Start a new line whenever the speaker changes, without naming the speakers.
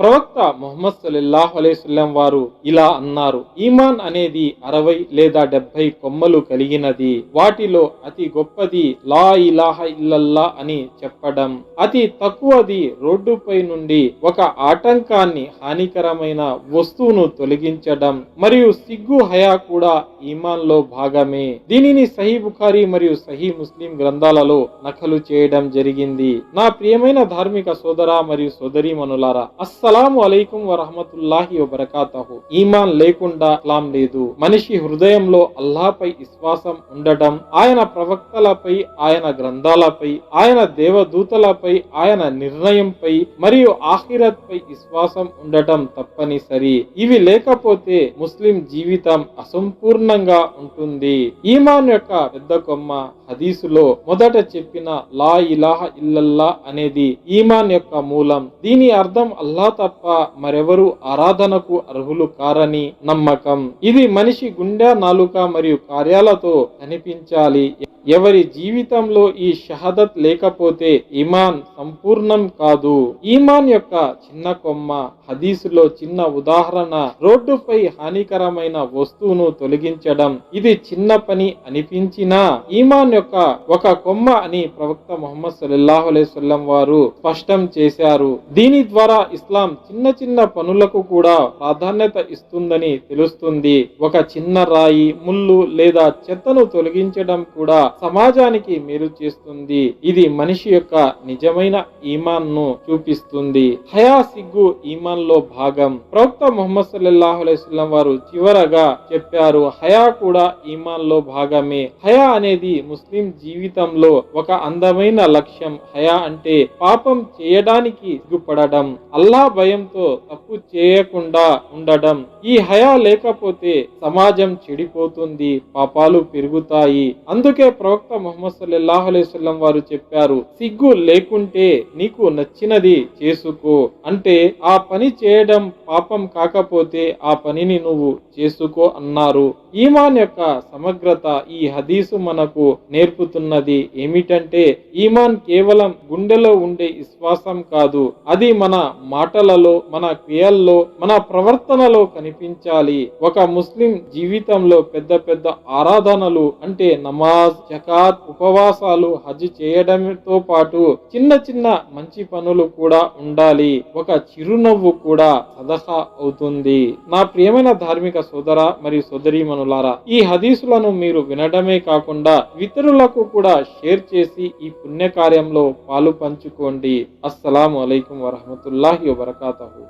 ప్రవక్త ముహమ్మద్ సల్లల్లాహు అలైస్లం వారు ఇలా అన్నారు ఈమాన్ అనేది అరవై లేదా డెబ్బై కొమ్మలు కలిగినది. వాటిలో అతి గొప్పది లా ఇలాహ ఇల్లల్లా అని చెప్పడం. అతి తక్కువది రోడ్డుపై నుండి ఒక ఆటంకాన్ని హానికరమైన వస్తువును తొలగించడం. మరియు సిగ్గు హయా కూడా ఈమాన్లో భాగమే. దీనిని సహీ బుఖారి మరియు సహీ ముస్లిం గ్రంథాలలో నకలు చేయడం జరిగింది. నా ప్రియమైన ధార్మిక సోదర మరియు సోదరీమణులారా అస్సలం అలైకుం వరహమతుల్లాహి వబరకాతహు ఈమాన్ లేకుండా ఇస్లాం లేదు. మనిషి హృదయంలో అల్లాపై విశ్వాసం ఉండటం ఆయన ప్రవక్తలపై ఆయన గ్రంథాలపై ఆయన దేవదూతలపై ఆయన నిర్ణయంపై మరియు ఆఖిరత్ పై విశ్వాసం ఉండటం తప్పనిసరి. ఇవి లేకపోతే ముస్లిం జీవితం అసంపూర్ణంగా ఉంటుంది. ఈమాన్ యొక్క పెద్ద కొమ్మ హదీసులో మొదట చెప్పిన లా ఇలాహ ఇల్లల్లా అనేది ఈమాన్ యొక్క మూలం. దీని అర్థం అల్లా తప్ప మరెవరు ఆరాధనకు అర్హులు కారని నమ్మకం. ఇది మనిషి గుండె నాలుక మరియు కార్యాలతో కనిపించాలి. ఎవరి జీవితంలో ఈ షహదత్ లేకపోతే ఇమాన్ సంపూర్ణం కాదు. ఈమాన్ యొక్క చిన్న కొమ్మ హదీసులో చిన్న ఉదాహరణ రోడ్డుపై హానికరమైన వస్తువును తొలగించడం. ఇది చిన్న పని అనిపించినా ఈమాన్ యొక్క ఒక కొమ్మ అని ప్రవక్త ముహమ్మద్ సల్లాహు అలైవల్లం వారు స్పష్టం చేశారు. దీని ద్వారా ఇస్లాం చిన్న చిన్న పనులకు కూడా ప్రాధాన్యత ఇస్తుందని తెలుస్తుంది. ఒక చిన్న రాయి ముళ్ళు లేదా చెత్తను తొలగించడం కూడా సమాజానికి మేలు చేస్తుంది. ఇది మనిషి యొక్క నిజమైన ఈమాన్ను చూపిస్తుంది. హయా సిగ్గు ఈమాన్లో భాగం. ప్రవక్త ముహమ్మద్ సల్లాహు అలైస్లం వారు చివరగా చెప్పారు హయా కూడా ఈమాన్లో భాగమే. హయా అనేది ముస్లిం జీవితంలో ఒక అందమైన లక్ష్యం హయా అంటే పాపం చేయడానికి సిగ్గుపడడం అల్లా భయంతో తప్పు చేయకుండా ఉండడం. ఈ హయా లేకపోతే సమాజం చెడిపోతుంది పాపాలు పెరుగుతాయి. అందుకే ప్రవక్త ముహమ్మద్ సల్లాహు అలైవల్లం వారు చెప్పారు సిగ్గు లేకుంటే నీకు నచ్చినది చేసుకో. అంటే ఆ పని చేయడం పాపం కాకపోతే ఆ పనిని నువ్వు చేసుకో అన్నారు. ఈమాన్ యొక్క సమగ్రత ఈ హదీసు మనకు నేర్పుతున్నది ఏమిటంటే ఈమాన్ కేవలం గుండెలో ఉండే విశ్వాసం కాదు అది మన మాటలలో మన క్రియల్లో మన ప్రవర్తనలో కనిపించాలి. ఒక ముస్లిం జీవితంలో పెద్ద పెద్ద ఆరాధనలు అంటే నమాజ్ జకాత్ ఉపవాసాలు హజ్ చేయడంతో పాటు చిన్న చిన్న మంచి పనులు కూడా ఉండాలి. ఒక చిరునవ్వు కూడా సదహా అవుతుంది. నా ప్రియమైన ధార్మిక సోదర మరియు సోదరీమనులారా ఈ హదీసులను మీరు వినడమే కాకుండా ఇతరులకు కూడా షేర్ చేసి ఈ పుణ్యకార్యంలో పాలు పంచుకోండి. అస్సలాము అయికం వరహమతుల్లాహి వబర్కాతహు.